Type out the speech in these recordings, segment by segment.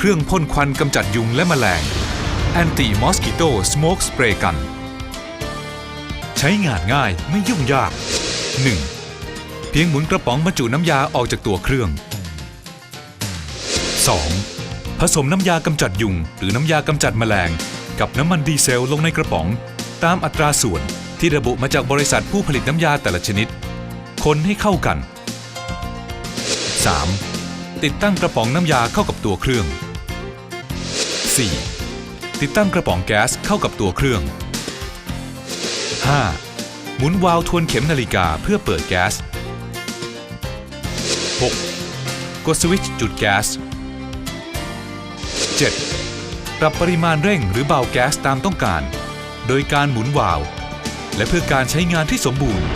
เครื่องพ่นควันกำจัดยุงและแมลง Anti Mosquito Smoke Spray Gun ใช้งานง่ายไม่ยุ่งยาก 1. เพียงหมุนกระป๋องบรรจุน้ำยาออกจากตัวเครื่อง 2. ผสมน้ำยากำจัดยุง หรือน้ำยากำจัดแมลง กับน้ำมันดีเซลลงในกระป๋อง ตามอัตราส่วนที่ระบุมาจากบริษัทผู้ผลิตน้ำยาแต่ละชนิด คนให้เข้ากัน 3. ติดตั้งกระป๋องน้ำยาเข้ากับตัวเครื่อง 4. ติดตั้งกระป๋องแก๊สเข้ากับตัวเครื่อง 5. หมุนวาล์วทวนเข็มนาฬิกาเพื่อเปิดแก๊ส 6. กดสวิตช์จุดแก๊ส 7. ปรับปริมาณเร่งหรือเบาแก๊สตามต้องการ โดยการหมุนวาล์วและเพื่อการใช้งานที่สมบูรณ์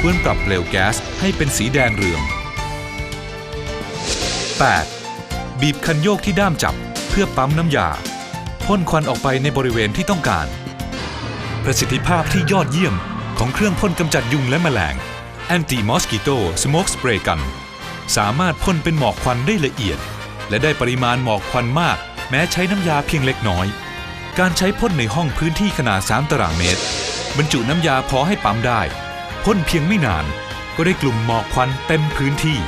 ควรปรับเปลวแก๊สให้เป็นสีแดงเรือง 8. บีบคันโยกที่ด้ามจับ พื่อปั๊มน้ำยาพ่นควันออกไปในบริเวณที่ต้องการ ประสิทธิภาพที่ยอดเยี่ยมของเครื่องพ่นกำจัดยุงและแมลง Anti Mosquito Smoke Spray Gun สามารถพ่นเป็นหมอกควันได้ละเอียด และได้ปริมาณหมอกควันมาก แม้ใช้น้ำยาเพียงเล็กน้อย การใช้พ่นในห้องพื้นที่ขนาด 3 ตารางเมตร บรรจุน้ำยาพอให้ปั๊มได้ พ่นเพียงไม่นาน ก็ได้กลุ่มหมอกควันเต็มพื้นที่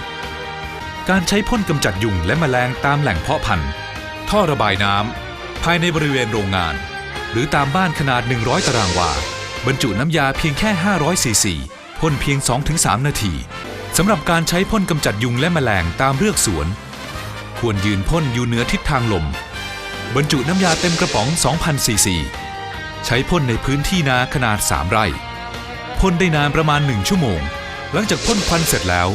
การใช้พ่นกำจัดยุงและแมลงตามแหล่งเพาะพันธุ์ ท่อระบายน้ำภายในบริเวณโรงงาน หรือตามบ้านขนาด 100 ตารางวา บรรจุน้ำยาเพียงแค่ 500 ซีซีพ่นเพียง 2-3 นาทีสำหรับการใช้พ่นกำจัดยุงและแมลงตามเรือกสวน ควรยืนพ่นอยู่เหนือทิศทางลม บรรจุน้ำยาเต็มกระป๋อง 2,000 ซีซี ใช้พ่นในพื้นที่นาขนาด 3 ไร่พ่นได้นานประมาณ 1 ชั่วโมง หลังจากพ่นควันเสร็จแล้ว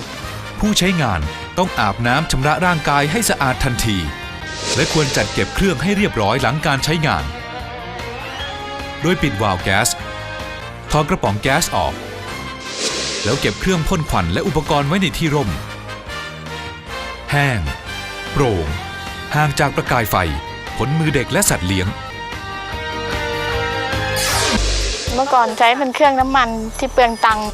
ผู้ใช้งานต้องอาบน้ำชำระร่างกายให้สะอาดทันที และควรจัดเก็บเครื่องให้เรียบร้อยหลังการใช้งาน โดยปิดวาล์วแก๊สถอดกระป๋องแก๊สออก แล้วเก็บเครื่องพ่นควันและอุปกรณ์ไว้ในที่ร่ม แห้ง โปร่ง ห่างจากประกายไฟ ผลมือเด็กและสัตว์เลี้ยง เมื่อก่อนใช้เป็นเครื่องน้ำมันที่เปลืองตังค์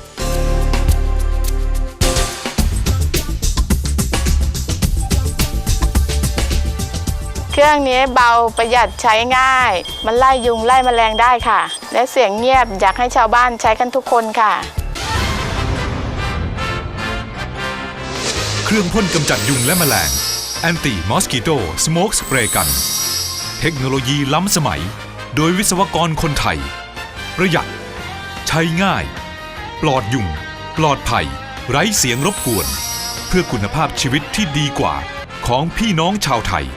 เครื่องนี้เบาประหยัดใช้ง่าย มันไล่ยุงไล่แมลงได้ค่ะ และเสียงเงียบอยากให้ชาวบ้านใช้กันทุกคนค่ะ เครื่องพ่นกำจัดยุงและแมลง Anti Mosquito Smoke Spray Gun เทคโนโลยีล้ำสมัย โดยวิศวกรคนไทย ประหยัด ใช้ง่าย ปลอดยุง ปลอดภัย ไร้เสียงรบกวน เพื่อคุณภาพชีวิตที่ดีกว่าของพี่น้องชาวไทย